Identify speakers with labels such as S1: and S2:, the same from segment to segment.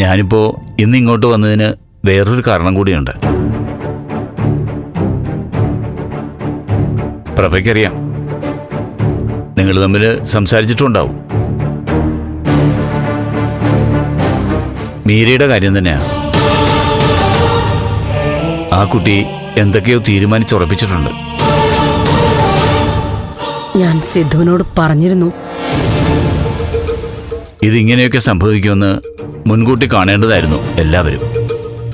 S1: ഞാനിപ്പോ ഇന്ന് ഇങ്ങോട്ട് വന്നതിന് വേറൊരു കാരണം കൂടിയുണ്ട്. പ്രഭയ്ക്കറിയാം. നിങ്ങൾ തമ്മിൽ സംസാരിച്ചിട്ടുണ്ടാവും. മീരയുടെ കാര്യം തന്നെയാണ് ആ കുട്ടി എന്തൊക്കെയോ തീരുമാനിച്ചുറപ്പിച്ചിട്ടുണ്ട്.
S2: ഞാൻ സിദ്ധുവിനോട് പറഞ്ഞിരുന്നു.
S1: ഇതിങ്ങനെയൊക്കെ സംഭവിക്കുമെന്ന് മുൻകൂട്ടി കാണേണ്ടതായിരുന്നു എല്ലാവരും.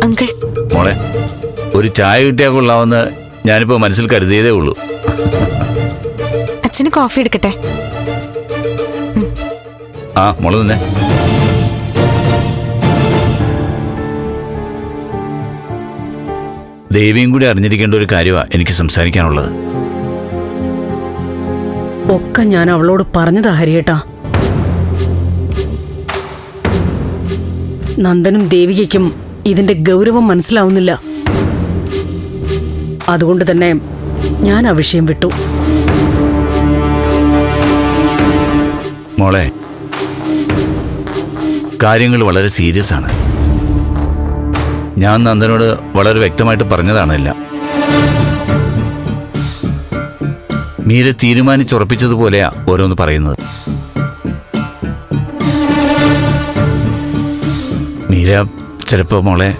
S3: അങ്കിൾ.
S1: മോളെ ഒരു ചായ കിട്ടിയാൽ കൊള്ളാമെന്ന് ഞാനിപ്പോൾ മനസ്സിൽ കരുതിയതേ ഉള്ളൂ.
S3: അച്ഛന് കോഫി എടുക്കട്ടെ?
S1: ആ മോൾ തന്നെ. ദേവിയും കൂടി അറിഞ്ഞിരിക്കേണ്ട ഒരു കാര്യമാണ് എനിക്ക് സംസാരിക്കാനുള്ളത്.
S2: ഒക്കെ ഞാൻ അവളോട് പറഞ്ഞതാ ഹരിയേട്ടാ. നന്ദനും ദേവികയ്ക്കും ഇതിന്റെ ഗൗരവം മനസ്സിലാവുന്നില്ല. അതുകൊണ്ട് തന്നെ ഞാൻ ആ വിഷയം വിട്ടു.
S1: മോളെ കാര്യങ്ങൾ വളരെ സീരിയസ് ആണ്. ഞാൻ നന്ദനോട് വളരെ വ്യക്തമായിട്ട് പറഞ്ഞതാണല്ല. മീര തീരുമാനിച്ചുറപ്പിച്ചതുപോലെയാ ഓരോന്ന് പറയുന്നത്. മീര ചിലപ്പോൾ മോളെ.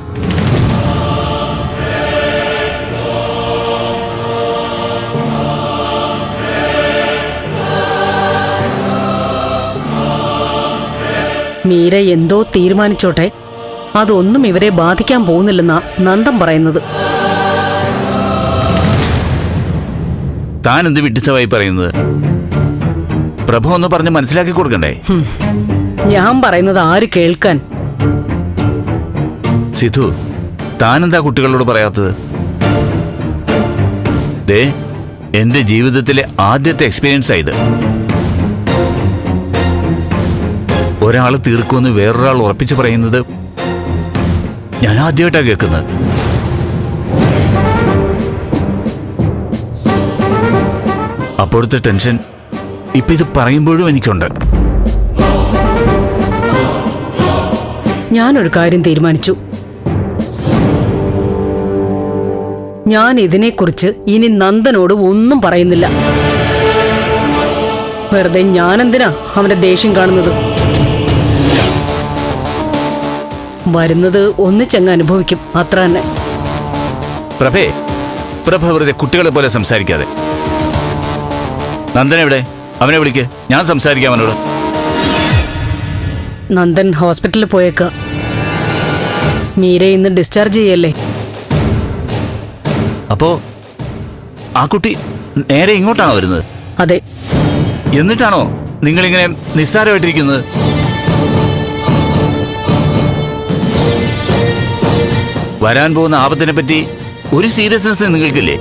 S2: മീര എന്തോ തീരുമാനിച്ചോട്ടെ. അതൊന്നും ഇവരെ ബാധിക്കാൻ പോകുന്നില്ലെന്നാ നന്ദം പറയുന്നത്.
S1: താൻ എന്ത് വിഡിത്തമായി പറയുന്നത്? പ്രഭു ഒന്ന് പറഞ്ഞ് മനസ്സിലാക്കി കൊടുക്കണ്ടേ?
S2: ഞാൻ പറയുന്നത് ആര് കേൾക്കാൻ?
S1: സിധു താനെന്താ കുട്ടികളോട് പറയാത്തത്? ദേ എന്റെ ജീവിതത്തിലെ ആദ്യത്തെ എക്സ്പീരിയൻസ് ആയത്. ഒരാൾ തീർക്കുമെന്ന് വേറൊരാൾ ഉറപ്പിച്ചു പറയുന്നത് ഞാൻ ആദ്യമായിട്ടാണ് കേൾക്കുന്നത്. അപ്പോഴത്തെ ടെൻഷൻ ഇപ്പൊ ഇത് പറയുമ്പോഴും എനിക്കുണ്ട്.
S2: ഞാനൊരു കാര്യം തീരുമാനിച്ചു. ഞാൻ ഇതിനെക്കുറിച്ച് ഇനി നന്ദനോട് ഒന്നും പറയുന്നില്ല. വെറുതെ ഞാനെന്തിനാ അവന്റെ ദേഷ്യം കാണുന്നത്? വരുന്നത് ഒന്നിച്ചങ്ങ് അനുഭവിക്കും അത്ര തന്നെ.
S1: പ്രഭേ പ്രഭ വെറുതെ കുട്ടികളെ പോലെ സംസാരിക്കാതെ. നന്ദൻ എവിടെ? അവനെ വിളിക്ക് ഞാൻ സംസാരിക്കാം അവനോട്.
S2: നന്ദൻ ഹോസ്പിറ്റലിൽ പോയേക്ക. മീരെ ഇന്ന് ഡിസ്ചാർജ് ചെയ്യല്ലേ?
S1: അപ്പോ ആ കുട്ടി നേരെ ഇങ്ങോട്ടാണോ വരുന്നത്?
S2: അതെ.
S1: എന്നിട്ടാണോ നിങ്ങളിങ്ങനെ നിസ്സാരമായിട്ടിരിക്കുന്നത്? വരാൻ പോകുന്ന ആപത്തിനെ പറ്റി ഒരു സീരിയസ്നെസ് നിങ്ങൾക്കില്ലേ?